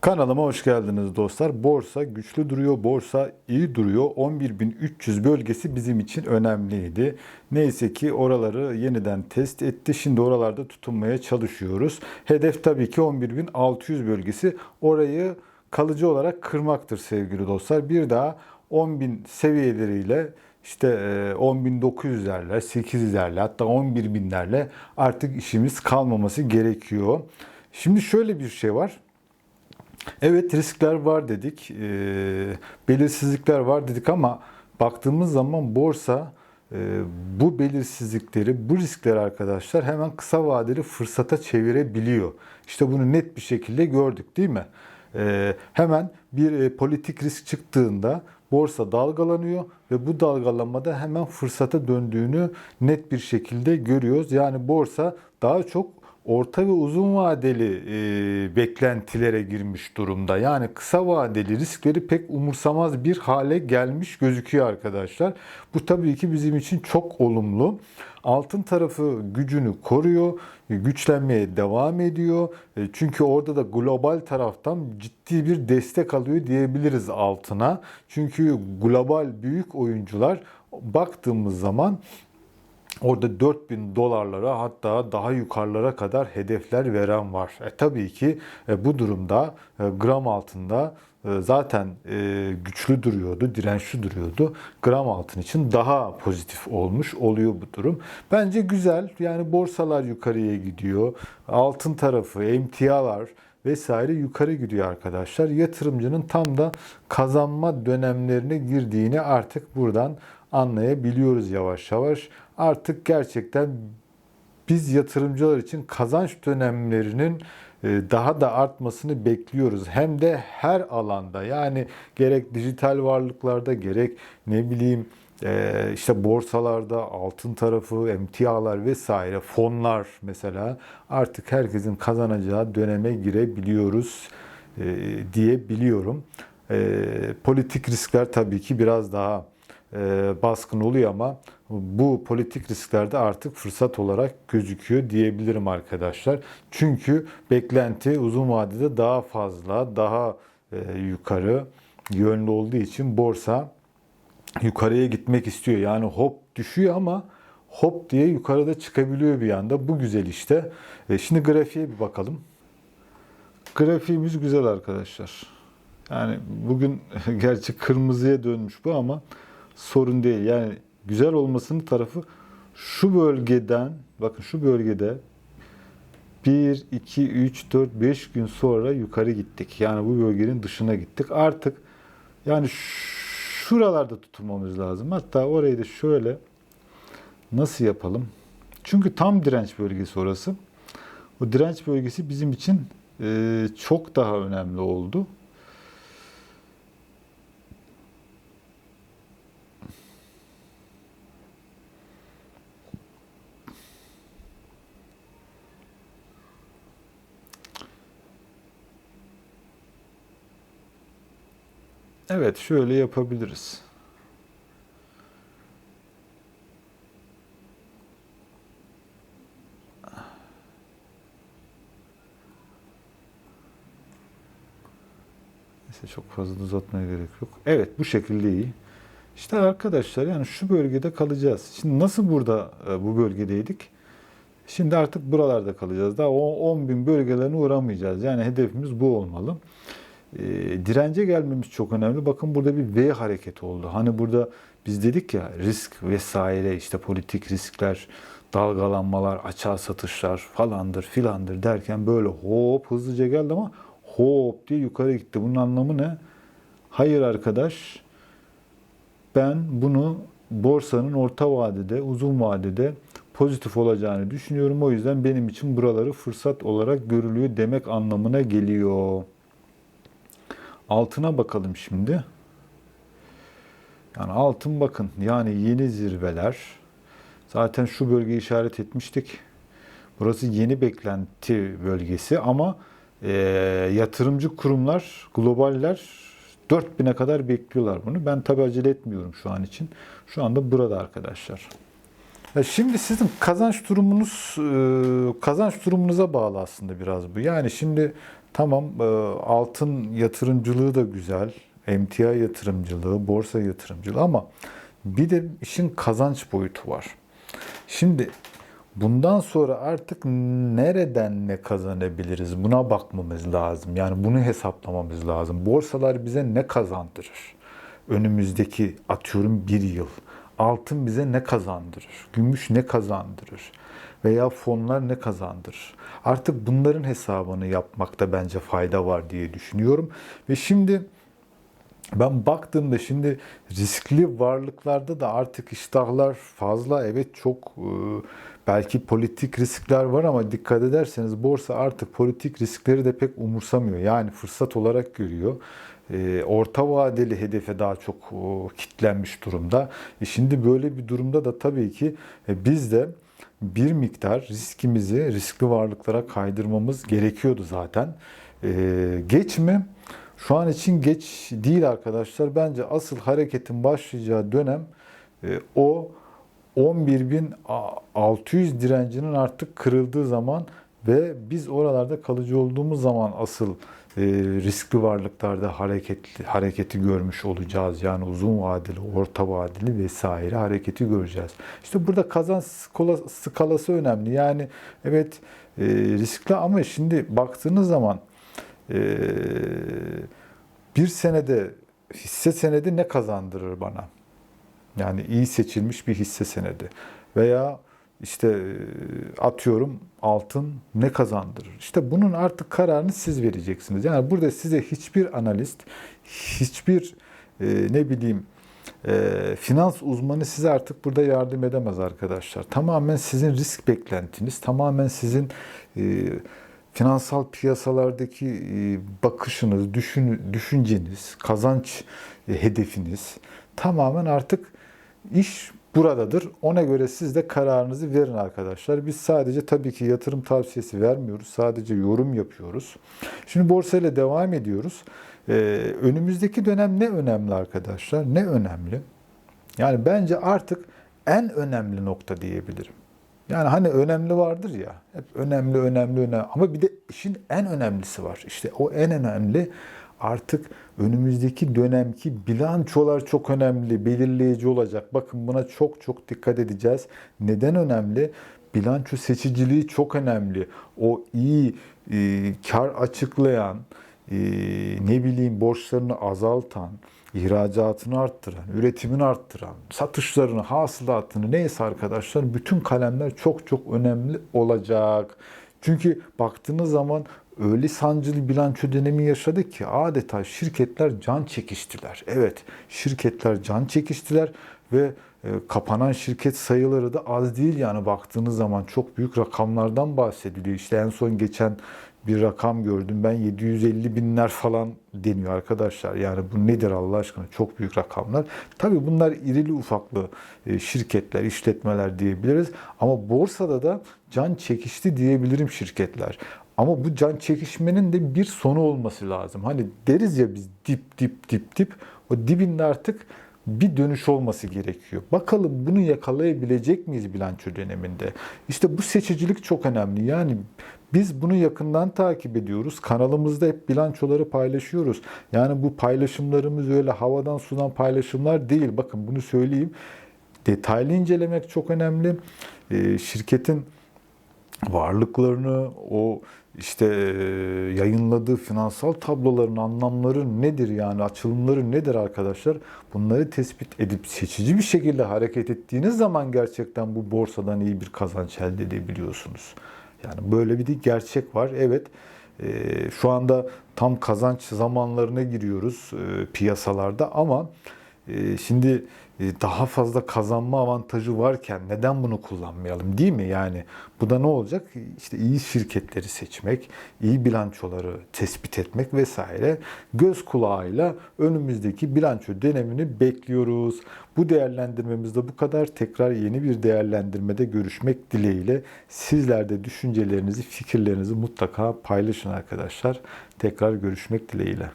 Kanalıma hoş geldiniz dostlar. Borsa güçlü duruyor, borsa iyi duruyor. 11.300 bölgesi bizim için önemliydi. Neyse ki oraları yeniden test etti. Şimdi oralarda tutunmaya çalışıyoruz. Hedef tabii ki 11.600 bölgesi. Orayı kalıcı olarak kırmaktır sevgili dostlar. Bir daha 10.000 seviyeleriyle işte e, 10.900'lerle, 800'lerle hatta 11.000'lerle artık işimiz kalmaması gerekiyor. Şimdi şöyle bir şey var. Evet riskler var dedik, e, belirsizlikler var dedik ama baktığımız zaman borsa e, bu belirsizlikleri, bu riskleri arkadaşlar hemen kısa vadeli fırsata çevirebiliyor. İşte bunu net bir şekilde gördük değil mi? E, hemen bir e, politik risk çıktığında borsa dalgalanıyor ve bu dalgalanmada hemen fırsata döndüğünü net bir şekilde görüyoruz. Yani borsa daha çok orta ve uzun vadeli e, beklentilere girmiş durumda. Yani kısa vadeli riskleri pek umursamaz bir hale gelmiş gözüküyor arkadaşlar. Bu tabii ki bizim için çok olumlu. Altın tarafı gücünü koruyor, güçlenmeye devam ediyor. E, çünkü orada da global taraftan ciddi bir destek alıyor diyebiliriz altına. Çünkü global büyük oyuncular baktığımız zaman Orada 4000 dolarlara hatta daha yukarılara kadar hedefler veren var. E, tabii ki e, bu durumda e, gram altında e, zaten güçlü duruyordu, dirençli duruyordu. Gram altın için daha pozitif olmuş oluyor bu durum. Bence güzel. Yani borsalar yukarıya gidiyor. Altın tarafı, emtialar vesaire yukarı gidiyor arkadaşlar. Yatırımcının tam da kazanma dönemlerine girdiğini artık buradan anlayabiliyoruz yavaş yavaş. Artık gerçekten biz yatırımcılar için kazanç dönemlerinin e, daha da artmasını bekliyoruz. Hem de her alanda yani gerek dijital varlıklarda gerek ne bileyim işte borsalarda altın tarafı, emtialar vesaire fonlar mesela artık herkesin kazanacağı döneme girebiliyoruz e, diye biliyorum. Politik riskler tabii ki biraz daha baskın oluyor ama bu politik risklerde artık fırsat olarak gözüküyor diyebilirim arkadaşlar. Çünkü beklenti uzun vadede daha fazla, daha e, yukarı yönlü olduğu için borsa yukarıya gitmek istiyor. Yani hop düşüyor ama hop diye yukarıda çıkabiliyor bir anda. Bu güzel işte. E, şimdi grafiğe bir bakalım. Grafiğimiz güzel arkadaşlar. Yani bugün gerçi kırmızıya dönmüş bu ama sorun değil. Yani güzel olmasının tarafı şu bölgeden bakın şu bölgede 1, 2, 3, 4, 5 gün sonra yukarı gittik. Yani bu bölgenin dışına gittik. Artık yani şuralarda tutulmamız lazım. Hatta orayı da şöyle nasıl yapalım? Çünkü tam direnç bölgesi orası. O direnç bölgesi bizim için çok daha önemli oldu. Evet, şöyle yapabiliriz. Neyse çok fazla uzatmaya gerek yok. Evet, bu şekilde iyi. İşte arkadaşlar yani şu bölgede kalacağız. Şimdi nasıl burada e, bu bölgedeydik? Şimdi artık buralarda kalacağız. Daha o 10 bin bölgelerine uğramayacağız. Yani hedefimiz bu olmalı e, dirence gelmemiz çok önemli. Bakın burada bir V hareketi oldu. Hani burada biz dedik ya risk vesaire işte politik riskler, dalgalanmalar, açığa satışlar falandır filandır derken böyle hop hızlıca geldi ama hop diye yukarı gitti. Bunun anlamı ne? Hayır arkadaş ben bunu borsanın orta vadede, uzun vadede pozitif olacağını düşünüyorum. O yüzden benim için buraları fırsat olarak görülüyor demek anlamına geliyor. Altına bakalım şimdi. Yani altın bakın yani yeni zirveler. Zaten şu bölgeyi işaret etmiştik. Burası yeni beklenti bölgesi ama e, yatırımcı kurumlar, globaller 4000'e kadar bekliyorlar bunu. Ben tabi acele etmiyorum şu an için. Şu anda burada arkadaşlar. Ya şimdi sizin kazanç durumunuz e, kazanç durumunuza bağlı aslında biraz bu. Yani şimdi Tamam e, altın yatırımcılığı da güzel. Emtia yatırımcılığı, borsa yatırımcılığı ama bir de işin kazanç boyutu var. Şimdi bundan sonra artık nereden ne kazanabiliriz buna bakmamız lazım. Yani bunu hesaplamamız lazım. Borsalar bize ne kazandırır? Önümüzdeki atıyorum bir yıl. Altın bize ne kazandırır? Gümüş ne kazandırır? Veya fonlar ne kazandırır? Artık bunların hesabını yapmakta bence fayda var diye düşünüyorum. Ve şimdi ben baktığımda şimdi riskli varlıklarda da artık iştahlar fazla. Evet çok e, belki politik riskler var ama dikkat ederseniz borsa artık politik riskleri de pek umursamıyor. Yani fırsat olarak görüyor. E, Orta vadeli hedefe daha çok kitlenmiş durumda. E şimdi böyle bir durumda da tabii ki biz de bir miktar riskimizi riskli varlıklara kaydırmamız gerekiyordu zaten. E, geç mi? Şu an için geç değil arkadaşlar. Bence asıl hareketin başlayacağı dönem e, o 11.600 direncinin artık kırıldığı zaman ve biz oralarda kalıcı olduğumuz zaman asıl e, riskli varlıklarda hareketli hareketi görmüş olacağız. Yani uzun vadeli, orta vadeli vesaire hareketi göreceğiz. İşte burada kazanç skala- skalası önemli. Yani evet e, riskli ama şimdi baktığınız zaman e, bir senede hisse senedi ne kazandırır bana? Yani iyi seçilmiş bir hisse senedi veya işte e, atıyorum altın ne kazandırır? İşte bunun artık kararını siz vereceksiniz. Yani burada size hiçbir analist, hiçbir e, ne bileyim e, finans uzmanı size artık burada yardım edemez arkadaşlar. Tamamen sizin risk beklentiniz, tamamen sizin e, finansal piyasalardaki e, bakışınız, düşün, düşünceniz, kazanç e, hedefiniz tamamen artık iş buradadır. Ona göre siz de kararınızı verin arkadaşlar. Biz sadece tabii ki yatırım tavsiyesi vermiyoruz. Sadece yorum yapıyoruz. Şimdi borsayla devam ediyoruz. Ee, önümüzdeki dönem ne önemli arkadaşlar? Ne önemli? Yani bence artık en önemli nokta diyebilirim. Yani hani önemli vardır ya. Hep önemli, önemli, önemli. Ama bir de işin en önemlisi var. İşte o en önemli artık önümüzdeki dönemki bilançolar çok önemli, belirleyici olacak. Bakın buna çok çok dikkat edeceğiz. Neden önemli? Bilanço seçiciliği çok önemli. O iyi e, kar açıklayan, e, ne bileyim borçlarını azaltan, ihracatını arttıran, üretimini arttıran, satışlarını, hasılatını neyse arkadaşlar bütün kalemler çok çok önemli olacak. Çünkü baktığınız zaman öyle sancılı bilanço dönemi yaşadık ki adeta şirketler can çekiştiler. Evet, şirketler can çekiştiler ve e, kapanan şirket sayıları da az değil yani baktığınız zaman çok büyük rakamlardan bahsediliyor. İşte en son geçen bir rakam gördüm. Ben 750 binler falan deniyor arkadaşlar. Yani bu nedir Allah aşkına? Çok büyük rakamlar. Tabii bunlar irili ufaklı e, şirketler, işletmeler diyebiliriz. Ama borsada da can çekişti diyebilirim şirketler. Ama bu can çekişmenin de bir sonu olması lazım. Hani deriz ya biz dip dip dip dip. O dibinde artık bir dönüş olması gerekiyor. Bakalım bunu yakalayabilecek miyiz bilanço döneminde? İşte bu seçicilik çok önemli. Yani biz bunu yakından takip ediyoruz. Kanalımızda hep bilançoları paylaşıyoruz. Yani bu paylaşımlarımız öyle havadan sudan paylaşımlar değil. Bakın bunu söyleyeyim. Detaylı incelemek çok önemli. Ee, şirketin varlıklarını, o işte e, yayınladığı finansal tabloların anlamları nedir yani açılımları nedir arkadaşlar? Bunları tespit edip seçici bir şekilde hareket ettiğiniz zaman gerçekten bu borsadan iyi bir kazanç elde edebiliyorsunuz. Yani böyle bir de gerçek var. Evet e, şu anda tam kazanç zamanlarına giriyoruz e, piyasalarda ama şimdi daha fazla kazanma avantajı varken neden bunu kullanmayalım değil mi? Yani bu da ne olacak? İşte iyi şirketleri seçmek, iyi bilançoları tespit etmek vesaire. Göz kulağıyla önümüzdeki bilanço dönemini bekliyoruz. Bu değerlendirmemizde bu kadar. Tekrar yeni bir değerlendirmede görüşmek dileğiyle sizler de düşüncelerinizi, fikirlerinizi mutlaka paylaşın arkadaşlar. Tekrar görüşmek dileğiyle.